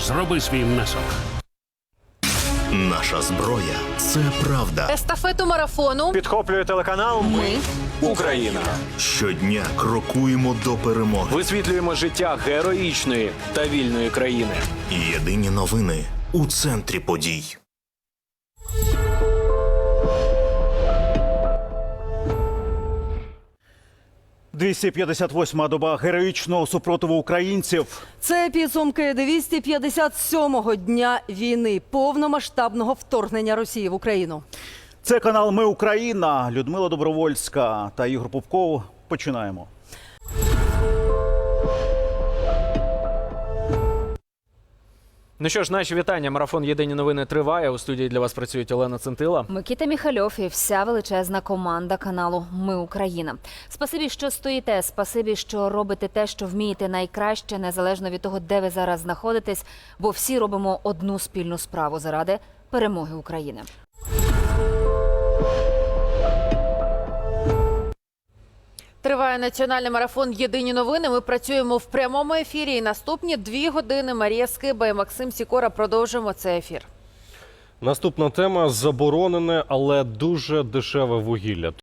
Зроби свій внесок. Наша зброя це правда. Естафету марафону Підхоплює телеканал Ми Україна. Щодня крокуємо до перемоги. Висвітлюємо життя героїчної та вільної країни. Єдині новини у центрі подій. – 258-ма доба героїчного супротиву українців. Це підсумки 257-го дня війни, повномасштабного вторгнення Росії в Україну. Це канал Ми Україна. Людмила Добровольська та Ігор Попков. Починаємо. Ну що ж, наші вітання. Марафон Єдині новини триває. У студії для вас працюють Олена Центила. Микита Міхальов і вся величезна команда каналу Ми Україна. Спасибі, що стоїте. Спасибі, що робите те, що вмієте найкраще, незалежно від того, де ви зараз знаходитесь, бо всі робимо одну спільну справу заради перемоги України. Триває національний марафон. Єдині новини. Ми працюємо в прямому ефірі. І наступні дві години Марія Скиба і Максим Сікора продовжимо цей ефір. Наступна тема заборонене, але дуже дешеве вугілля.